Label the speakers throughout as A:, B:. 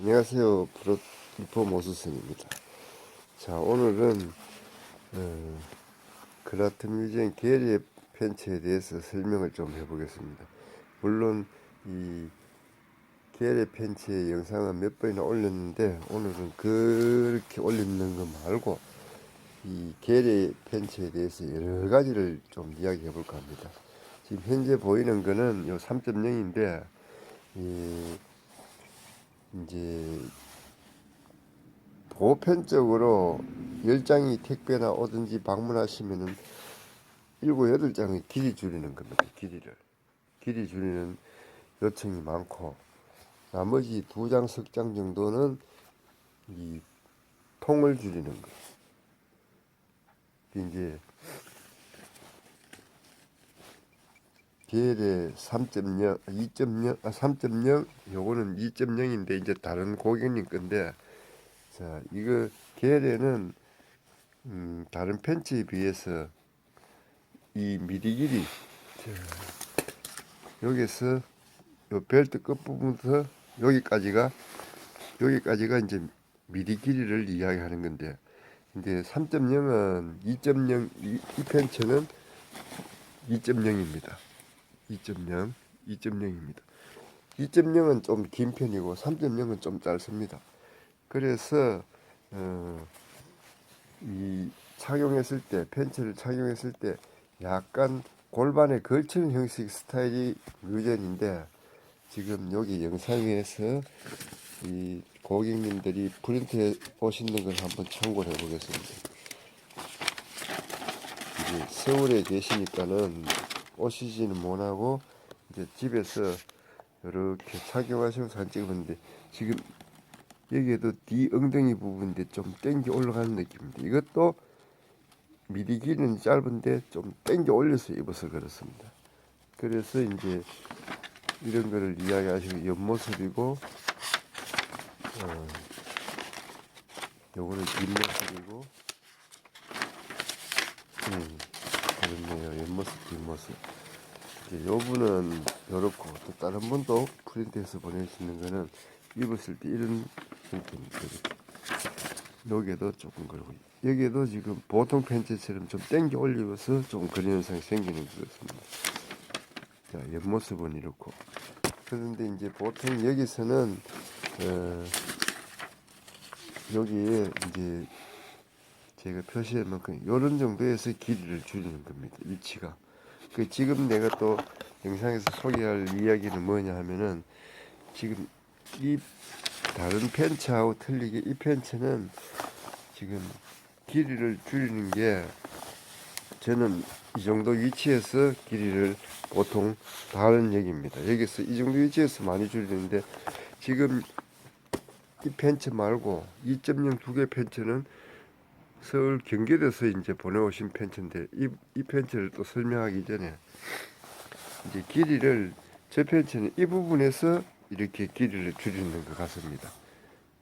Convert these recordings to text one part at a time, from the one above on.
A: 안녕하세요. 브로, 리포 모수선입니다. 자, 오늘은, 어, 그라트 뮤지엄 게리의 펜츠에 대해서 설명을 좀 해보겠습니다. 물론, 이 게리 펜츠의 영상은 몇 번이나 올렸는데, 오늘은 그렇게 올리는 거 말고, 이 게리 펜츠에 대해서 여러 가지를 좀 이야기해 볼까 합니다. 지금 현재 보이는 거는 요 3.0인데, 이 이제 보편적으로 열 장이 택배나 오든지 방문하시면은 일곱 여덟 장의 길이 줄이는 겁니다. 길이를 길이 줄이는 요청이 많고 나머지 두 장, 석 장 정도는 이 통을 줄이는 거. 이제 DL의 3.0, 2.0, 아, 3.0, 요거는 2.0인데 이제 다른 고객님 건데, 자, 이거 DL에는 음, 다른 펜치에 비해서 이 미리 길이, 자, 여기서 요 벨트 끝부분부터 여기까지가 여기까지가 이제 미리 길이를 이야기하는 건데, 이제 3.0은 2.0, 이, 이 펜츠는 2.0입니다. 2.0, 2.0입니다. 2.0은 좀 긴 편이고 3.0은 좀 짧습니다. 그래서 어, 이 착용했을 때 팬츠를 착용했을 때 약간 골반에 걸치는 형식 스타일이 뮤전인데 지금 여기 영상에서 이 고객님들이 프린트해 보시는 걸 한번 참고를 해보겠습니다. 이제 서울에 계시니까는 오시지는 못하고 이제 집에서 이렇게 착용하시면서 사진 찍었는데 지금 여기에도 뒤 엉덩이 부분인데 좀 땡겨 올라가는 느낌입니다. 이것도 미리 길이는 짧은데 좀 땡겨 올려서 입어서 그렇습니다. 그래서 이제 이런 거를 이야기하시고 옆모습이고 어, 요거는 뒷모습이고 음, 그렇네요. 옆모습, 뒷모습. 요 분은 요렇고, 또 다른 분도 프린트해서 보내주시는 거는 입었을 때 이런 형태입니다. 여기에도 조금 그러고, 여기에도 지금 보통 팬츠처럼 좀 땡겨 올리면서 조금 그런 현상이 생기는 것 같습니다. 자, 옆모습은 이렇고. 그런데 이제 보통 여기서는, 어, 여기에 이제 제가 표시한 만큼 이런 정도에서 길이를 줄이는 겁니다. 위치가. 그 지금 내가 또 영상에서 소개할 이야기는 뭐냐 하면은 지금 이 다른 펜츠하고 틀리게 이 펜츠는 지금 길이를 줄이는 게 저는 이 정도 위치에서 길이를 보통 다른 얘기입니다. 여기서 이 정도 위치에서 많이 줄이는데 지금 이 펜츠 말고 2.0 두 개 펜츠는 서울 경기도에서 이제 보내오신 펜츠인데 이, 이 펜츠를 또 설명하기 전에 이제 길이를 제 펜츠는 이 부분에서 이렇게 길이를 줄이는 것 같습니다.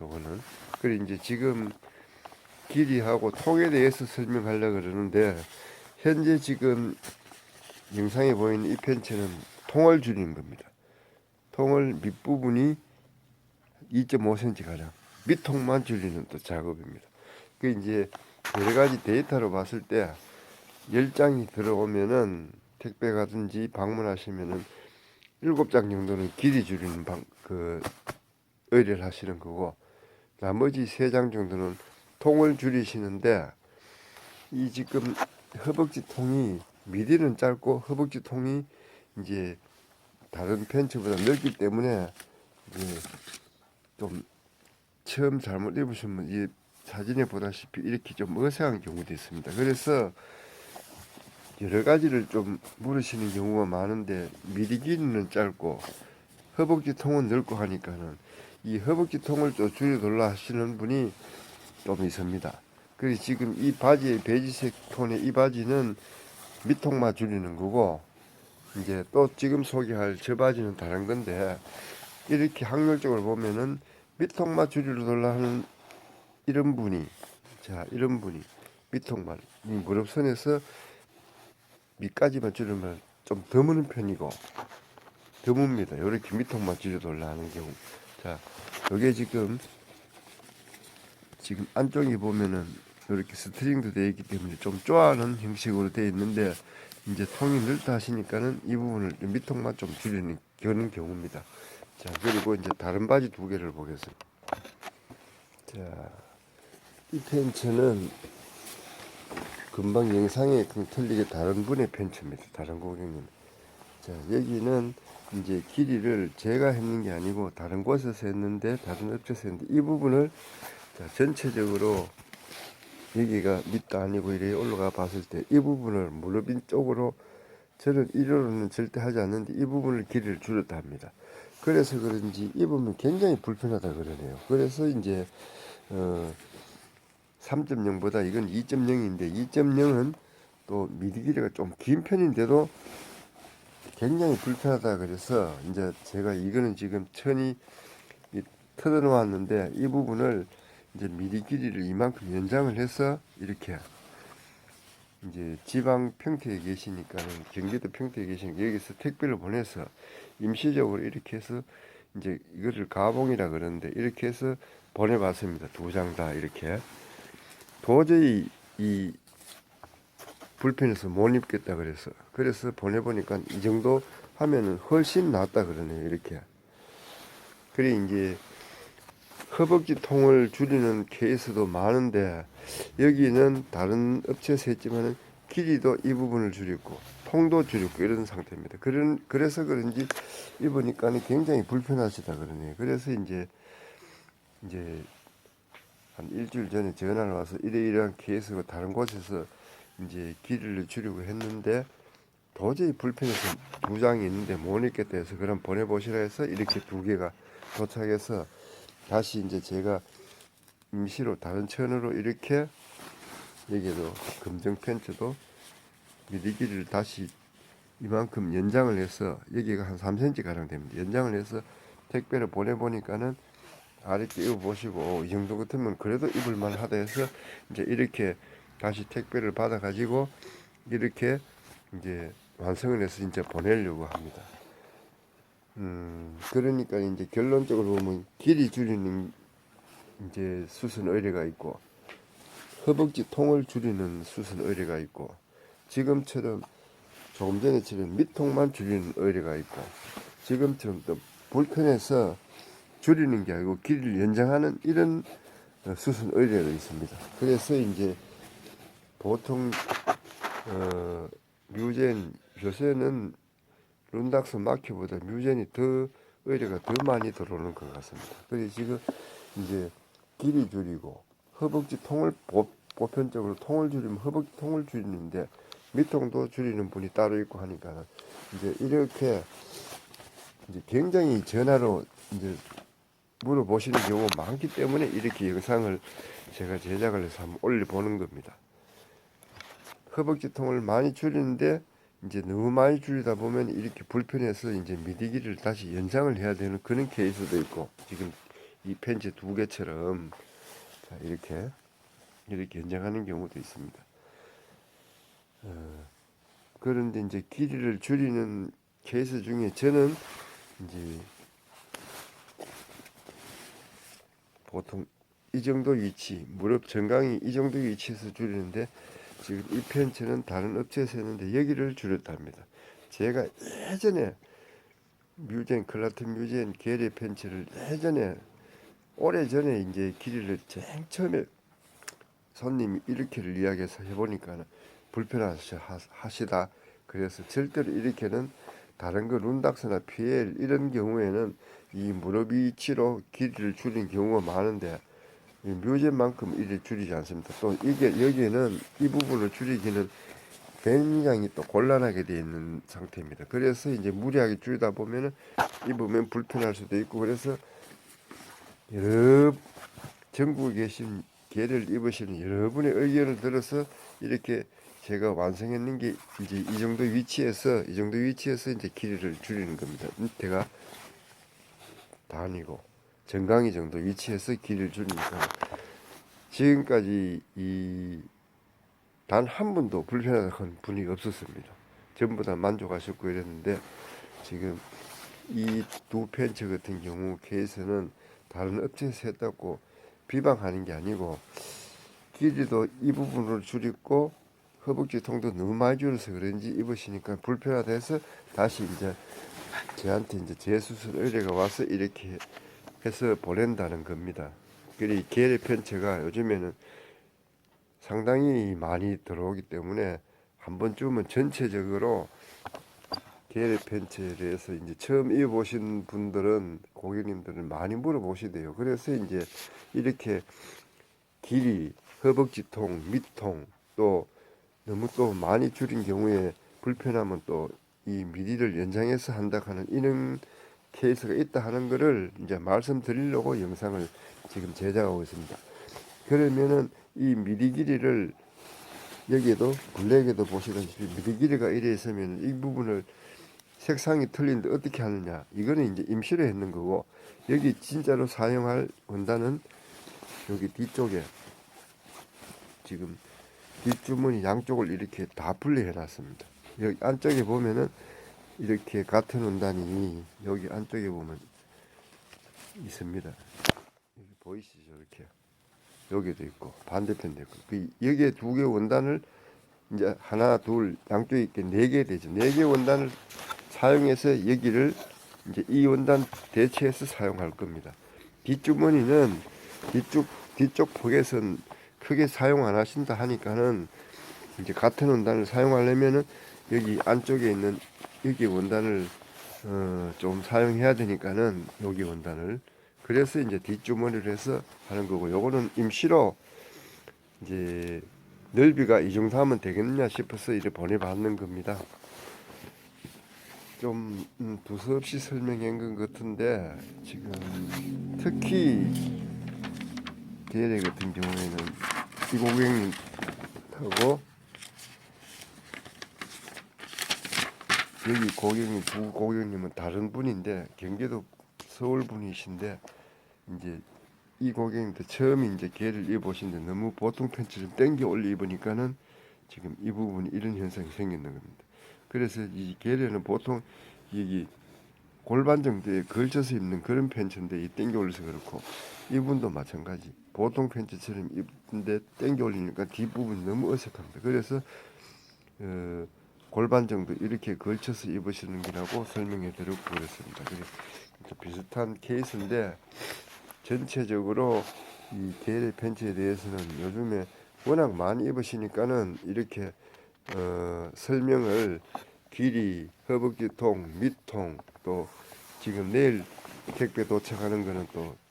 A: 요거는 그리고 이제 지금 길이하고 통에 대해서 설명하려고 그러는데 현재 지금 영상에 보이는 이 펜츠는 통을 줄이는 겁니다. 통을 밑부분이 2.5cm 가량 밑통만 줄이는 또 작업입니다. 그 이제 여러 가지 데이터로 봤을 때 열 장이 들어오면은 택배 가든지 방문하시면은 일곱 장 정도는 길이 줄이는 방, 그 의뢰를 하시는 거고 나머지 세 장 정도는 통을 줄이시는데 이 지금 허벅지 통이 미디는 짧고 허벅지 통이 이제 다른 팬츠보다 넓기 때문에 이제 좀 처음 잘못 입으시면 이 사진에 보다시피 이렇게 좀 어색한 경우도 있습니다. 그래서 여러 가지를 좀 물으시는 경우가 많은데 미리 길이는 짧고 허벅지 통은 넓고 하니까는 이 허벅지 통을 좀 줄여달라 하시는 분이 좀 있습니다. 그래서 지금 이 바지의 베이지색 톤의 이 바지는 밑통만 줄이는 거고 이제 또 지금 소개할 저 바지는 다른 건데 이렇게 확률적으로 보면은 밑통만 줄여달라 하는 이런 분이 자 이런 분이 밑통만 이 무릎선에서 밑까지만 줄이면 좀 드무는 편이고 드뭅니다. 이렇게 밑통만 줄여달라 하는 경우 자 이게 지금 지금 안쪽에 보면은 이렇게 스트링도 되어 있기 때문에 좀 쪼아는 형식으로 되어 있는데 이제 통이 넓다 하시니까는 이 부분을 밑통만 좀 줄이는 그런 경우입니다. 자 그리고 이제 다른 바지 두 개를 보겠습니다. 자, 이 팬츠는 금방 영상에 좀 틀리게 다른 분의 팬츠입니다. 다른 고객님. 자, 여기는 이제 길이를 제가 했는 게 아니고 다른 곳에서 했는데 다른 업체에서 했는데 이 부분을 자, 전체적으로 여기가 밑도 아니고 이래 올라가 봤을 때 이 부분을 무릎인 쪽으로 저는 이로는 절대 하지 않는데 이 부분을 길이를 줄였다 합니다. 그래서 그런지 입으면 굉장히 불편하다 그러네요. 그래서 이제 어 3.0보다 이건 2.0인데 2.0은 또 미리 길이가 좀 긴 편인데도 굉장히 불편하다 그래서 이제 제가 이거는 지금 천이 뜯어 놓았는데 이 부분을 이제 미리 길이를 이만큼 연장을 해서 이렇게 이제 지방 평택에 계시니까는 경기도 평택에 계시니까 여기서 택배를 보내서 임시적으로 이렇게 해서 이제 이거를 가봉이라 그러는데 이렇게 해서 보내봤습니다. 두 장 다 이렇게 도저히 이 불편해서 못 입겠다 그래서 그래서 보내보니까 이 정도 하면은 훨씬 낫다 그러네요 이렇게 그래 이제 허벅지 통을 줄이는 케이스도 많은데 여기는 다른 업체에서 했지만은 길이도 이 부분을 줄였고 통도 줄였고 이런 상태입니다. 그런 그래서 그런지 입으니까는 굉장히 불편하시다 그러네요. 그래서 이제 이제 한 일주일 전에 전화를 와서 이러이러한 케이스가 다른 곳에서 이제 길이를 줄이고 했는데 도저히 불편해서 두 장이 있는데 못 입겠다 해서 그럼 보내보시라 해서 이렇게 두 개가 도착해서 다시 이제 제가 임시로 다른 천으로 이렇게 여기도 검정 팬츠도 미리 길이를 다시 이만큼 연장을 해서 여기가 한 3cm 가량 됩니다. 연장을 해서 택배를 보내보니까는 아랫게 입어보시고 이 정도 같으면 그래도 입을만 하다 해서 이제 이렇게 다시 택배를 받아 가지고 이렇게 이제 완성을 해서 이제 보내려고 합니다. 음, 그러니까 이제 결론적으로 보면 길이 줄이는 이제 수순 의뢰가 있고 허벅지 통을 줄이는 수순 의뢰가 있고 지금처럼 조금 전에처럼 밑통만 줄이는 의뢰가 있고 지금처럼 또 불편해서 줄이는 게 아니고 길이를 연장하는 이런 어, 수순 의뢰가 있습니다. 그래서 이제 보통 어, 뮤젠 요새는 룬닥스 마키보다 뮤젠이 더 의뢰가 더 많이 들어오는 것 같습니다. 그래서 지금 이제 길이 줄이고 허벅지 통을 보, 보편적으로 통을 줄이면 허벅지 통을 줄이는데 밑통도 줄이는 분이 따로 있고 하니까 이제 이렇게 이제 굉장히 전화로 이제 물어보시는 경우가 많기 때문에 이렇게 영상을 제가 제작을 해서 한번 올려보는 겁니다. 허벅지 통을 많이 줄이는데 이제 너무 많이 줄이다 보면 이렇게 불편해서 이제 미디기를 다시 연장을 해야 되는 그런 케이스도 있고 지금 이 펜치 두 개처럼 자, 이렇게 이렇게 연장하는 경우도 있습니다. 어, 그런데 이제 길이를 줄이는 케이스 중에 저는 이제 보통 이 정도 위치 무릎 정강이 이 정도 위치에서 줄이는데 지금 이 펜츠는 다른 업체에서 했는데 여기를 줄였답니다. 제가 예전에 뮤젠 클라튼 뮤젠 게리 펜츠를 예전에 오래 전에 이제 길이를 쟁 처음에 손님이 이렇게를 이야기해서 해보니까 불편하시다. 그래서 절대로 이렇게는 다른 거 룬닥스나 PL 이런 경우에는 이 무릎 위치로 길이를 줄인 경우가 많은데 이 묘제만큼 이를 줄이지 않습니다. 또 이게 여기에는 이 부분을 줄이기는 굉장히 또 곤란하게 되어 있는 상태입니다. 그래서 이제 무리하게 줄이다 보면은 입으면 불편할 수도 있고 그래서 여러 전국에 계신 개를 입으시는 여러분의 의견을 들어서 이렇게 제가 완성했는 게 이제 이 정도 위치에서 이 정도 위치에서 이제 길이를 줄이는 겁니다. 밑에가 단이고 정강이 정도 위치에서 길이를 줄이니까 지금까지 이 단 한 분도 불편한 분이 없었습니다. 전부 다 만족하셨고 이랬는데 지금 이 두 펜츠 같은 경우 케이스는 다른 업체에서 했다고 비방하는 게 아니고 길이도 이 부분을 줄이고 허벅지 통도 너무 많이 줄여서 그런지 입으시니까 불편하다 해서 다시 이제 저한테 이제 재수술 의뢰가 와서 이렇게 해서 보낸다는 겁니다. 그리 계래 편체가 요즘에는 상당히 많이 들어오기 때문에 한 번쯤은 전체적으로 계래 편체에 대해서 이제 처음 입어보신 분들은 고객님들은 많이 물어보시대요. 그래서 이제 이렇게 길이, 허벅지통, 밑통 또 너무 또 많이 줄인 경우에 불편하면 또 이 미리를 연장해서 한다 하는 이런 케이스가 있다 하는 거를 이제 말씀드리려고 영상을 지금 제작하고 있습니다. 그러면은 이 미리 길이를 여기에도 블랙에도 보시다시피 미리 길이가 이래 있으면 이 부분을 색상이 틀린데 어떻게 하느냐 이거는 이제 임시로 했는 거고 여기 진짜로 사용할 원단은 여기 뒤쪽에 지금 뒷주머니 양쪽을 이렇게 다 분리해 놨습니다. 여기 안쪽에 보면은 이렇게 같은 원단이 여기 안쪽에 보면 있습니다. 여기 보이시죠 이렇게 여기도 있고 반대편도 있고 그 여기에 두 개 원단을 이제 하나 둘 양쪽에 있게 네 개 되죠 네 개 원단을 사용해서 여기를 이제 이 원단 대체해서 사용할 겁니다. 뒷주머니는 뒤쪽 뒤쪽 포켓은 크게 사용 안 하신다 하니까는 이제 같은 원단을 사용하려면은 여기 안쪽에 있는 여기 원단을 어, 좀 사용해야 되니까는 여기 원단을 그래서 이제 뒷주머니를 해서 하는 거고 요거는 임시로 이제 넓이가 이 정도 하면 되겠느냐 싶어서 이렇게 보내받는 겁니다. 좀 음, 두서없이 설명한 것 같은데 지금 특히 대례 같은 경우에는 이 고객님하고 여기 고객님 두 고객님은 다른 분인데 경기도 서울 분이신데 이제 이 고객님도 처음 이제 개를 입으신데 너무 보통 팬츠를 땡겨 올려 입으니까는 지금 이 부분이 이런 현상이 생기는 겁니다. 그래서 이 개를 보통 여기 골반 정도에 걸쳐서 입는 그런 팬츠인데 이 땡겨 올려서 그렇고 이분도 마찬가지 보통 팬츠처럼 입는데 땡겨 올리니까 뒷부분이 너무 어색합니다. 그래서 어, 골반 정도 이렇게 걸쳐서 입으시는 거라고 설명해 드리고 그랬습니다. 그래 이제 비슷한 케이스인데 전체적으로 이 게레 팬츠에 대해서는 요즘에 워낙 많이 입으시니까는 이렇게 어, 설명을 길이, 허벅지통, 밑통 또 지금 내일 택배 도착하는 거는 또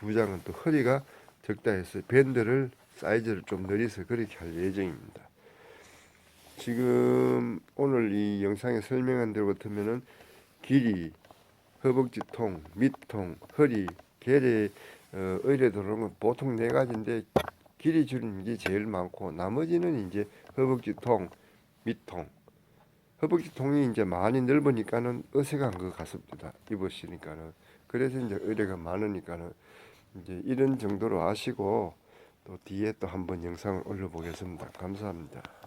A: 두 장은 또 허리가 적다 해서 밴드를 사이즈를 좀 늘려서 그렇게 할 예정입니다. 지금 오늘 이 영상에 설명한 대로 같으면은 길이, 허벅지통, 밑통, 허리, 계래 어, 의뢰 들어오는 건 보통 네 가지인데 길이 줄이는 게 제일 많고 나머지는 이제 허벅지통, 밑통. 허벅지통이 이제 많이 넓으니까는 어색한 것 같습니다. 입으시니까는. 그래서 이제 의뢰가 많으니까는 이제 이런 정도로 아시고 또 뒤에 또 한번 영상을 올려보겠습니다. 감사합니다.